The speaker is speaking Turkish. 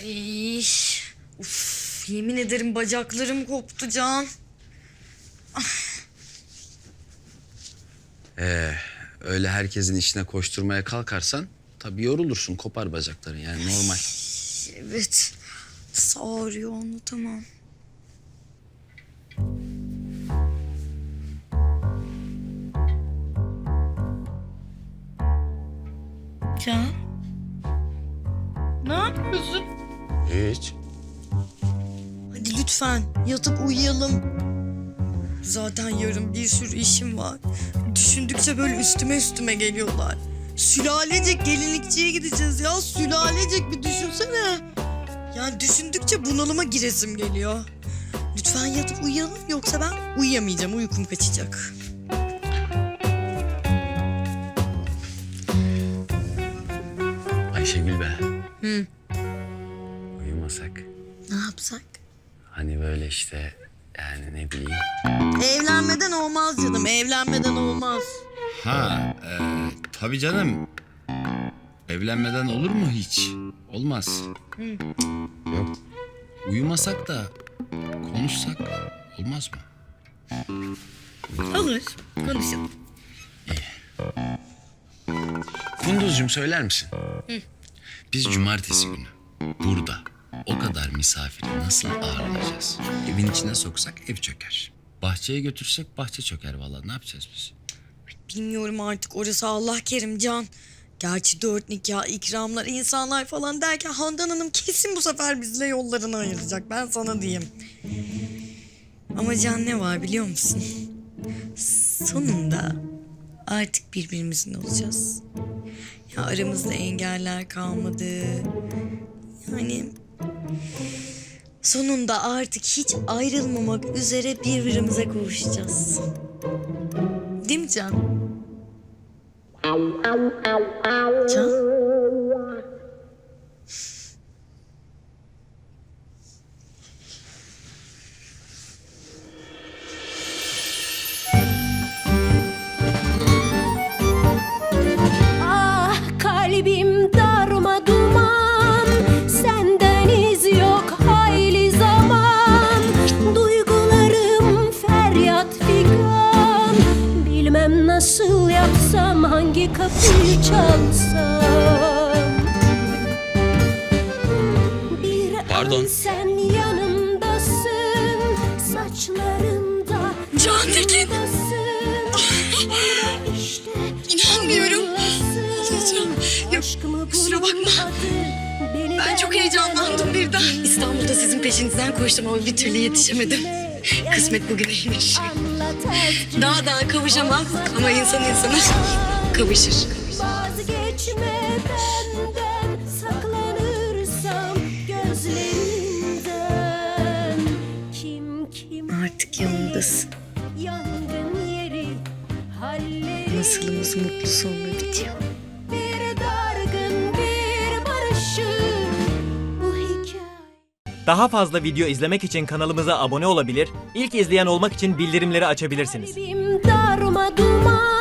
Ay, uf, yemin ederim bacaklarım koptu Can. Ee, öyle herkesin işine koşturmaya kalkarsan tabii yorulursun, kopar bacakların yani normal. Evet, nasıl ağrıyor anlatamam. Can? Ne yapıyorsun? Hiç. Hadi lütfen yatıp uyuyalım. Zaten yarın bir sürü işim var. Düşündükçe böyle üstüme üstüme geliyorlar. Sülalecek gelinlikçiye gideceğiz ya. Sülalecek bir düşünsene. Yani düşündükçe bunalıma giresim geliyor. Lütfen yatıp uyuyalım yoksa ben uyuyamayacağım. Uykum kaçacak. Ayşegül be. Hı. Uyumasak. Ne yapsak? Hani böyle işte yani ne bileyim. Evlenmeden olmaz canım. Evlenmeden olmaz. Ha, e, tabii canım. Evlenmeden olur mu hiç? Olmaz. Yok. Uyumasak da konuşsak olmaz mı? Olur. Konuşalım. Kunduzcuğum söyler misin? Biz cumartesi günü burada kadar misafiri nasıl ağırlayacağız? Evin içine soksak ev çöker. Bahçeye götürsek bahçe çöker vallahi. Ne yapacağız biz? Bilmiyorum artık orası Allah kerim Can. Gerçi dört nikah, ikramlar, insanlar falan derken Handan Hanım kesin bu sefer bizle yollarını ayıracak. Ben sana diyeyim. Ama Can ne var biliyor musun? Sonunda artık birbirimizin olacağız. Ya aramızda engeller kalmadı. Yani sonunda artık hiç ayrılmamak üzere birbirimize kavuşacağız. Değil mi Can? Can? Hangi kapıyı çalsam Bir an Pardon. sen yanımdasın Saçlarımda Can Tekin. işte İnanmıyorum. Olacağım. Yok, kusura bakma. Ben çok heyecanlandım birden. İstanbul'da sizin peşinizden koştum ama bir türlü yetişemedim. Kısmet bugüneymiş. Daha daha kavuşamam ama insan insana kavuşur. Vazgeçme benden saklanırsam gözlerinden Kim kim Artık yanındasın. yangın yeri halleri Masalımız mutlu sonla bitiyor. Bir dargın bir barışık bu hikaye Daha fazla video izlemek için kanalımıza abone olabilir, ilk izleyen olmak için bildirimleri açabilirsiniz. Darma duman